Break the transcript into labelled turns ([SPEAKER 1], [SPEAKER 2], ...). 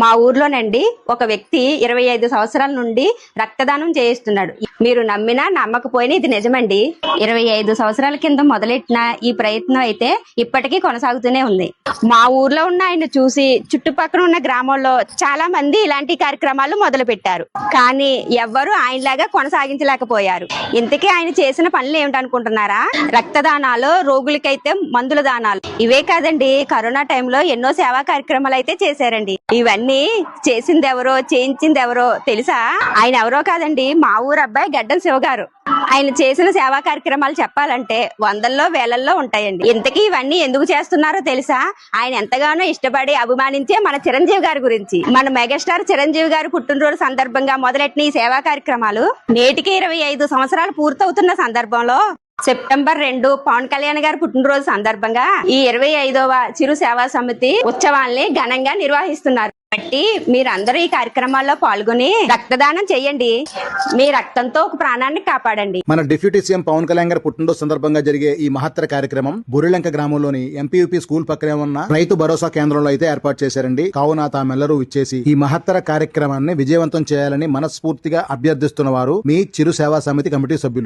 [SPEAKER 1] మా ఊర్లోనండి ఒక వ్యక్తి ఇరవై ఐదు సంవత్సరాల నుండి రక్తదానం చేయిస్తున్నాడు. మీరు నమ్మినా నమ్మకపోయినా ఇది నిజమండి. ఇరవై ఐదు సంవత్సరాల కింద మొదలెట్టిన ఈ ప్రయత్నం అయితే ఇప్పటికీ కొనసాగుతూనే ఉంది. మా ఊర్లో ఉన్న ఆయన చూసి చుట్టుపక్కల ఉన్న గ్రామంలో చాలా మంది ఇలాంటి కార్యక్రమాలు మొదలు పెట్టారు కానీ ఎవ్వరూ ఆయనలాగా కొనసాగించలేకపోయారు. ఇంతకీ ఆయన చేసిన పనులు ఏమిటనుకుంటున్నారా? రక్తదానాలు రోగులకైతే మందుల దానాలు. ఇవే కాదండి కరోనా టైంలో ఎన్నో సేవా కార్యక్రమాలు అయితే చేశారండి. ఇవన్నీ చేసింది ఎవరో చేయించింది ఎవరో తెలుసా? ఆయన ఎవరో కాదండి మా ఊరు అబ్బాయి గడ్డం శివ గారు ఆయన చేసిన సేవా కార్యక్రమాలు చెప్పాలంటే వందల్లో వేలల్లో ఉంటాయండి. ఇంతకీ ఇవన్నీ ఎందుకు చేస్తున్నారో తెలుసా? ఆయన ఎంతగానో ఇష్టపడి అభిమానించే మన చిరంజీవి గారి గురించి. మన మెగాస్టార్ చిరంజీవి గారి పుట్టినరోజు సందర్భంగా మొదలెట్టిన ఈ సేవా కార్యక్రమాలు నేటికి ఇరవై ఐదు సంవత్సరాలు పూర్తవుతున్న సందర్భంలో సెప్టెంబర్ రెండు పవన్ కళ్యాణ్ గారి పుట్టినరోజు సందర్భంగా ఈ ఇరవై ఐదవ చిరు సేవా సమితి ఉత్సవాల్ని ఘనంగా నిర్వహిస్తున్నారు. బట్టి మీరందరూ ఈ కార్యక్రమాల్లో పాల్గొని రక్తదానం చేయండి. మీ రక్తంతో ఒక ప్రాణాన్ని కాపాడండి.
[SPEAKER 2] మన డిప్యూటీ సీఎం పవన్ కళ్యాణ్ గారి పుట్టినరోజు సందర్భంగా జరిగే ఈ మహత్తర కార్యక్రమం బురిలంక గ్రామంలోని ఎంపీయూపీ స్కూల్ పక్కనే ఉన్న రైతు భరోసా కేంద్రంలో అయితే ఏర్పాటు చేశారండి. కావున తామెల్లరూ ఇచ్చేసి ఈ మహత్తర కార్యక్రమాన్ని విజయవంతం చేయాలని మనస్ఫూర్తిగా అభ్యర్థిస్తున్న వారు మీ చిరు సేవా సమితి కమిటీ సభ్యులు.